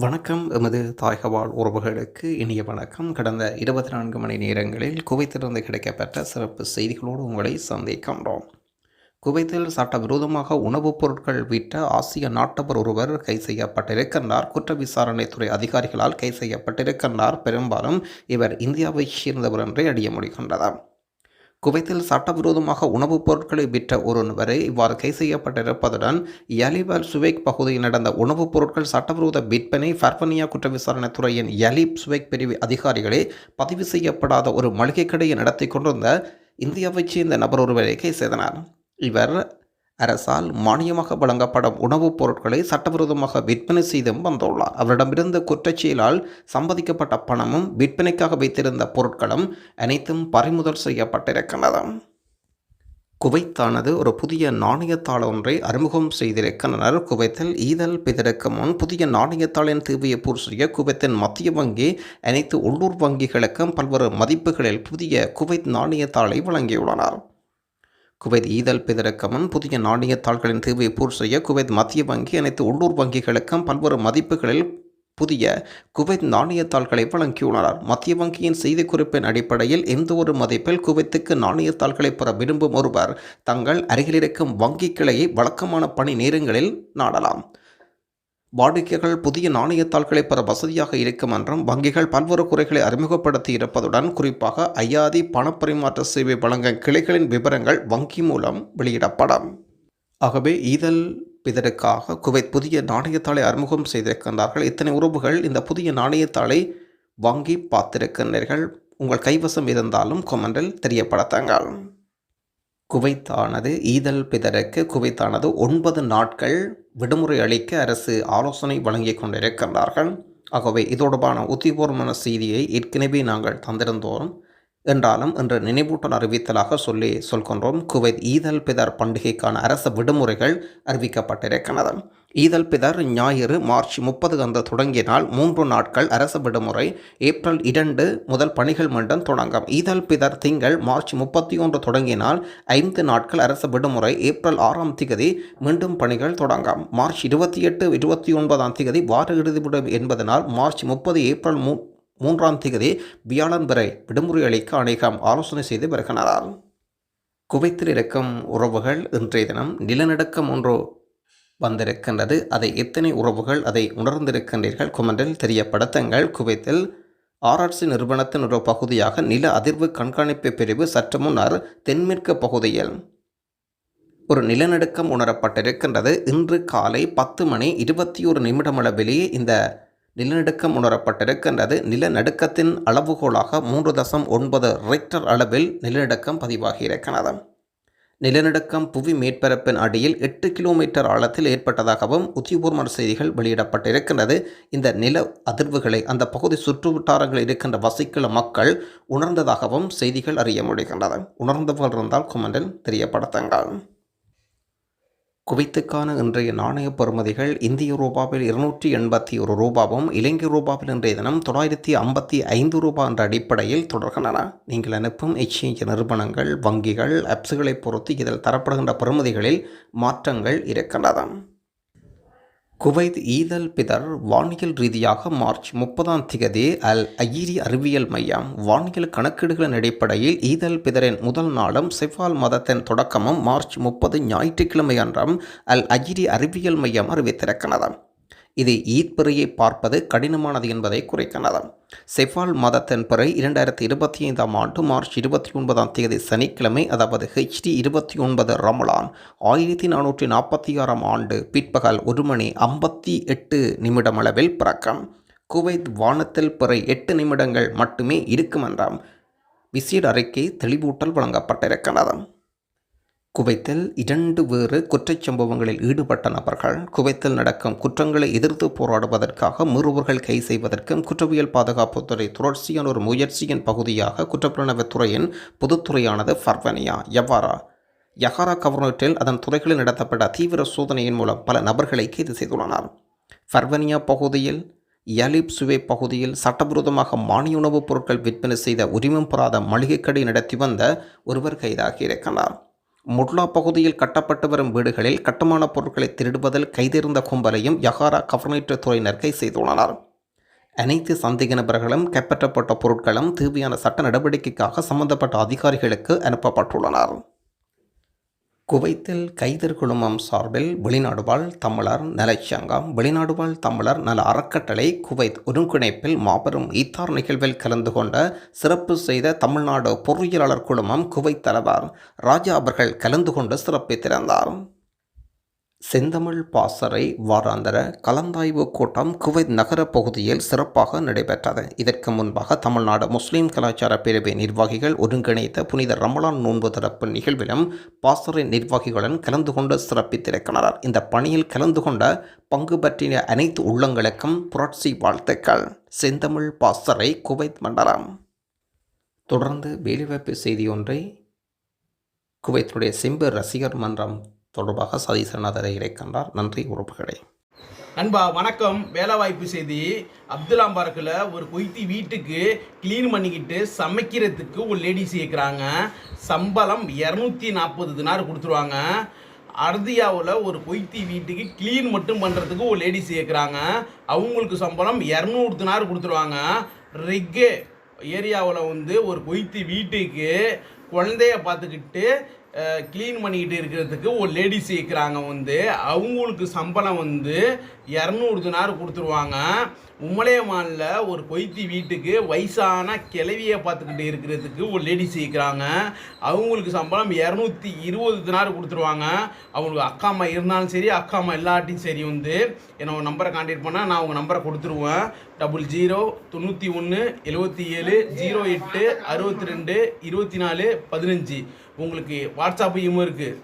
வணக்கம். எமது தாய்கவால் உறவுகளுக்கு இனிய வணக்கம். கடந்த இருபத்தி நான்கு மணி நேரங்களில் குவைத்திலிருந்து கிடைக்கப்பட்ட சிறப்பு செய்திகளோடு உங்களை சந்திக்கின்றோம். குவைத்தில் சட்டவிரோதமாக உணவுப் பொருட்கள் விட்ட ஆசிய நாட்டவர் ஒருவர் கை செய்யப்பட்டிருக்கின்றார். குற்ற விசாரணைத்துறை அதிகாரிகளால் கை செய்யப்பட்டிருக்கின்றார். பெரும்பாலும் இவர் இந்தியாவைச் சேர்ந்தவர் என்றே அறிய முடிகின்றனர் குவைத்தில் சட்டவிரோதமாக உணவுப் பொருட்களை விற்ற ஒருவரை இவ்வாறு கை செய்யப்பட்டிருப்பதுடன் யலிவல் சுவேக் பகுதியில் நடந்த உணவுப் பொருட்கள் சட்டவிரோத விற்பனை ஃபர்பனியா குற்ற விசாரணை துறையின் யலிப் சுவேக் பிரிவு அதிகாரிகளே பதிவு செய்யப்படாத ஒரு மளிகை கடையை நடத்தி கொண்டிருந்த இந்தியாவைச் சேர்ந்த நபர் ஒருவரை கை செய்தனர். இவர் அரசால் மானியமாக வழங்கப்படும் உணவுப் பொருட்களை சட்டவிரோதமாக விற்பனை செய்தும் வந்துள்ளார். அவரிடமிருந்த குற்றச்செயலால் சம்பாதிக்கப்பட்ட பணமும் விற்பனைக்காக வைத்திருந்த பொருட்களும் அனைத்தும் பறிமுதல் செய்யப்பட்டிருக்கின்றன. குவைத்தானது ஒரு புதிய நாணயத்தாள் ஒன்றை அறிமுகம் செய்திருக்கின்றனர். குவைத்தில் ஈதல் பிதருக்கு முன் புதிய நாணயத்தாளின் தேவையை பூர் செய்ய குவைத்தின் மத்திய வங்கி அனைத்து உள்ளூர் வங்கிகளுக்கும் பல்வேறு மதிப்புகளில் புதிய குவைத் நாணயத்தாளை வழங்கியுள்ளனர். குவைத் ஈதல் பிதருக்கு முன் புதிய நாணயத்தாள்களின் தேவையை பூர்த்தி செய்ய குவைத் மத்திய வங்கி அனைத்து உள்ளூர் வங்கிகளுக்கும் பல்வேறு மதிப்புகளில் புதிய குவைத் நாணயத்தாள்களை வழங்கியுள்ளனர் மத்திய வங்கியின் செய்திக்குறிப்பின் அடிப்படையில் எந்த ஒரு மதிப்பில் குவைத்துக்கு நாணயத்தாள்களை பெற விரும்பும் ஒருவர் தங்கள் அருகில் இருக்கும் வங்கி கிளையை வழக்கமான பணி நேரங்களில் நாடலாம். வாடிக்கைகள் புதிய நாணயத்தாள்களை பெற வசதியாக இருக்கும் என்றும் வங்கிகள் பல்வேறு குறைகளை அறிமுகப்படுத்தி இருப்பதுடன் குறிப்பாக ஐயாதி பணப்பரிமாற்ற சேவை வழங்கும் கிளைகளின் விவரங்கள் வங்கி மூலம் வெளியிடப்படும். ஆகவே ஈதல் இதற்காக குவைத் புதிய நாணயத்தாளை அறிமுகம் செய்திருக்கின்றார்கள். இத்தனை உறவுகள் இந்த புதிய நாணயத்தாளை வாங்கி பார்த்திருக்கின்றீர்கள். உங்கள் கைவசம் இருந்தாலும் கொமெண்டில் தெரியப்படுத்துங்கள். குவைத்தானது ஈதல் பிதருக்கு குவைத்தானது ஒன்பது நாட்கள் விடுமுறை அளிக்க அரசு ஆலோசனை வழங்கி கொண்டிருக்கின்றார்கள். ஆகவே இதோடபான உத்திபூர்வமான செய்தியை ஏற்கனவே நாங்கள் தந்திருந்தோம் என்றாலும் இன்று நினைவூட்டல் அறிவித்தலாக சொல்லி சொல்கின்றோம். குவைத் ஈதல் பிதர் பண்டிகைக்கான அரசு விடுமுறைகள் அறிவிக்கப்பட்டிருக்கிறது ஈதல் பிதர் ஞாயிறு மார்ச் முப்பது அன்று தொடங்கினால் மூன்று நாட்கள் அரசு விடுமுறை ஏப்ரல் இரண்டு முதல் பணிகள் மீண்டும் தொடங்கும். ஈதல் பிதர் திங்கள் மார்ச் முப்பத்தி ஒன்று தொடங்கினால் ஐந்து நாட்கள் அரசு விடுமுறை ஏப்ரல் ஆறாம் திகதி மீண்டும் பணிகள் தொடங்கும். மார்ச் இருபத்தி எட்டு இருபத்தி ஒன்பதாம் திகதி வார இறுதி விடும் என்பதனால் மார்ச் முப்பது ஏப்ரல் மூ மூன்றாம் திகதி வியாழன் வரை விடுமுறை அளிக்க அநேகம் ஆலோசனை செய்து வருகிறார். குவைத்தில் இருக்கும் உறவுகள் இன்றைய தினம் நிலநடுக்கம் ஒன்று வந்திருக்கின்றது. அதை எத்தனை உறவுகள் அதை உணர்ந்திருக்கின்றீர்கள்? குமண்டில் தெரியப்படுத்துங்கள். குவைத்தில் ஆராய்ச்சி நிறுவனத்தின் ஒரு பகுதியாக நில அதிர்வு கண்காணிப்பு பிரிவு சற்று முன்னர் தென்மேற்கு பகுதியில் ஒரு நிலநடுக்கம் உணரப்பட்டிருக்கின்றது. இன்று காலை பத்து மணி இருபத்தி ஒரு நிமிடமளவிலேயே இந்த நிலநடுக்கம் உணரப்பட்டிருக்கின்றது. நிலநடுக்கத்தின் அளவுகோலாக மூன்று தசம் ஒன்பது ரெக்டர் அளவில் நிலநடுக்கம் பதிவாகியிருக்கிறது. நிலநடுக்கம் புவி மேற்பரப்பின் அடியில் எட்டு கிலோமீட்டர் ஆழத்தில் ஏற்பட்டதாகவும் உத்தியபூர்வமான செய்திகள் வெளியிடப்பட்டிருக்கின்றது. இந்த நில அதிர்வுகளை அந்த பகுதி சுற்றுவட்டாரங்களில் இருக்கின்ற வசிக்கிற மக்கள் உணர்ந்ததாகவும் செய்திகள் அறிய முடிகின்றது. உணர்ந்தவர்கள் இருந்தால் குமண்டன் தெரியப்படுத்துங்கள். குவைத்துக்கான இன்றைய நாணய பெறுமதிகள் இந்திய ரூபாவில் இருநூற்றி எண்பத்தி ஒரு ரூபாவும் இலங்கை ரூபாவில் இன்றைய தினம் தொள்ளாயிரத்தி ஐம்பத்தி ஐந்து ரூபாய் என்ற அடிப்படையில் தொடர்கின்றன. நீங்கள் அனுப்பும் எக்ஸ்சேஞ்ச் நிறுவனங்கள் வங்கிகள் ஆப்ஸுகளை பொறுத்து இதில் தரப்படுகின்ற பெறுமதிகளில் மாற்றங்கள் இருக்கின்றன. குவைத் ஈதல் பிதர் வானியல் ரீதியாக மார்ச் முப்பதாம் திகதி அல் அயிரி அறிவியல் மையம் வானியல் கணக்கீடுகளின் அடிப்படையில் ஈதல் பிதரின் முதல் நாளும் செவ்வால் மதத்தின் தொடக்கமும் மார்ச் முப்பது ஞாயிற்றுக்கிழமை அன்றும் அல் அயிரி அறிவியல் மையம் அறிவித்திருக்கிறது. இது ஈத் பிறையை பார்ப்பது கடினமானது என்பதை குறைக்கின்றது செஃபால் மதத்தின் பிறை இரண்டாயிரத்தி இருபத்தி ஐந்தாம் ஆண்டு மார்ச் இருபத்தி ஒன்பதாம் தேதி சனிக்கிழமை அதாவது ஹெச்டி இருபத்தி ஒன்பது ரமலான் ஆயிரத்தி நானூற்றி நாற்பத்தி ஆறாம் ஆண்டு பிற்பகல் ஒரு மணி ஐம்பத்தி எட்டு நிமிடம் அளவில் பிறக்கம். குவைத் வானத்தில் பிறை எட்டு நிமிடங்கள் மட்டுமே இருக்கும் என்றாம் விசேட அறிக்கை தெளிவூட்டல் வழங்கப்பட்டிருக்கிறது குவைத்தில் இரண்டு வேறு குற்றச்சம்பவங்களில் ஈடுபட்ட நபர்கள் குவைத்தில் நடக்கும் குற்றங்களை எதிர்த்து போராடுவதற்காக மீறுவர்கள் கை செய்வதற்கும் குற்றவியல் பாதுகாப்புத்துறை தொடர்ச்சியான ஒரு முயற்சியின் பகுதியாக குற்றப்புலனவுத்துறையின் பொதுத்துறையானது ஃபர்வனியா எவ்வாறா? யஹாரா கவர்னேட்டில் அதன் துறைகளில் நடத்தப்பட்ட தீவிர சோதனையின் மூலம் பல நபர்களை கைது செய்துள்ளனர். ஃபர்வனியா பகுதியில் யலிப் சுவே பகுதியில் சட்டவிரோதமாக மானிய உணவுப் பொருட்கள் விற்பனை செய்த உரிமம் பெறாத மளிகை கடை நடத்தி வந்த ஒருவர் கைதாகியிருக்கிறார் இருக்கிறார். முட்லா பகுதியில் கட்டப்பட்டு வரும் வீடுகளில் கட்டுமான பொருட்களை திருடுவதில் கைதிருந்த கும்பலையும் யகாரா கவர்னேட் துறையினர் கை செய்துள்ளனர். அனைத்து சந்தேக நபர்களும் கைப்பற்றப்பட்ட பொருட்களும் தேவையான சட்ட நடவடிக்கைக்காக சம்பந்தப்பட்ட அதிகாரிகளுக்கு அனுப்பப்பட்டுள்ளனர். குவைத்தில் கைதர் குழுமம் சார்பில் வெளிநாடு வாழ் தமிழர் நலச்சங்கம் வெளிநாடு வாழ் தமிழர் நல அறக்கட்டளை குவைத் ஒருங்கிணைப்பில் மாபெரும் ஈத்தார் நிகழ்வில் கலந்து கொண்ட சிறப்பு செய்த தமிழ்நாடு பொறியியலாளர் குழுமம் குவைத் தலைவர் ராஜா அவர்கள் கலந்து கொண்டு சிறப்பித்திருந்தார். செந்தமிழ் பாசறை வாராந்தர கலந்தாய்வு கூட்டம் குவைத் நகர பகுதியில் சிறப்பாக நடைபெற்றது. இதற்கு முன்பாக தமிழ்நாடு முஸ்லீம் கலாச்சார பிரிவு நிர்வாகிகள் ஒருங்கிணைத்த புனித ரமலான் நோன்பு தரப்பு நிகழ்விலும் பாசறை நிர்வாகிகளுடன் கலந்து கொண்டு சிறப்பித்திருக்கிறார் இந்த பணியில் கலந்து கொண்ட பங்கு பற்றிய அனைத்து உள்ளங்களுக்கும் புரட்சி வாழ்த்துக்கள். செந்தமிழ் பாசறை குவைத் மண்டலம். தொடர்ந்து வேலைவாய்ப்பு செய்தி ஒன்றை குவைத்துடைய செம்பு ரசிகர் மன்றம் தொடர்பாக சதீசநாதர் இறைக்கின்றார் நன்றி உறவுகளே. நண்பா வணக்கம். வேலைவாய்ப்பு செய்தி. அப்துல்லாம் பார்க்கில் ஒரு கொய்த்தி வீட்டுக்கு க்ளீன் பண்ணிக்கிட்டு சமைக்கிறதுக்கு ஒரு லேடிஸ் கேட்குறாங்க சம்பளம் இரநூத்தி நாற்பது தினார் கொடுத்துருவாங்க. அர்தியாவில் ஒரு கொய்த்தி வீட்டுக்கு க்ளீன் மட்டும் பண்ணுறதுக்கு ஒரு லேடிஸ் கேட்குறாங்க அவங்களுக்கு சம்பளம் இரநூறு தினார் கொடுத்துருவாங்க. ரிக்கே ஏரியாவில் வந்து ஒரு கொய்த்தி வீட்டுக்கு குழந்தைய பார்த்துக்கிட்டு க்ளீன் பண்ணிக்கிட்டு இருக்கிறதுக்கு ஒரு லேடிஸ் இருக்கிறாங்க வந்து. அவங்களுக்கு சம்பளம் வந்து இரநூறு தினார் கொடுத்துருவாங்க. உம்மலையமானில் ஒரு கொய்த்தி வீட்டுக்கு வயசான கிளவியை பார்த்துக்கிட்டு இருக்கிறதுக்கு ஒரு லேடிஸ் இருக்கிறாங்க அவங்களுக்கு சம்பளம் இரநூத்தி இருபது தினார் கொடுத்துருவாங்க. அவங்களுக்கு அக்கா அம்மா இருந்தாலும் சரி அக்கா அம்மா எல்லாட்டையும் சரி வந்து என்னோட நம்பரை கான்டாக்ட் பண்ணால் நான் உங்கள் நம்பரை கொடுத்துருவேன். டபுள் ஜீரோ தொண்ணூற்றி ஒன்று எழுபத்தி ஏழு ஜீரோ எட்டு அறுபத்தி ரெண்டு இருபத்தி நாலு பதினஞ்சு. உங்களுக்கு வாட்ஸ்அப்பையும் இருக்குது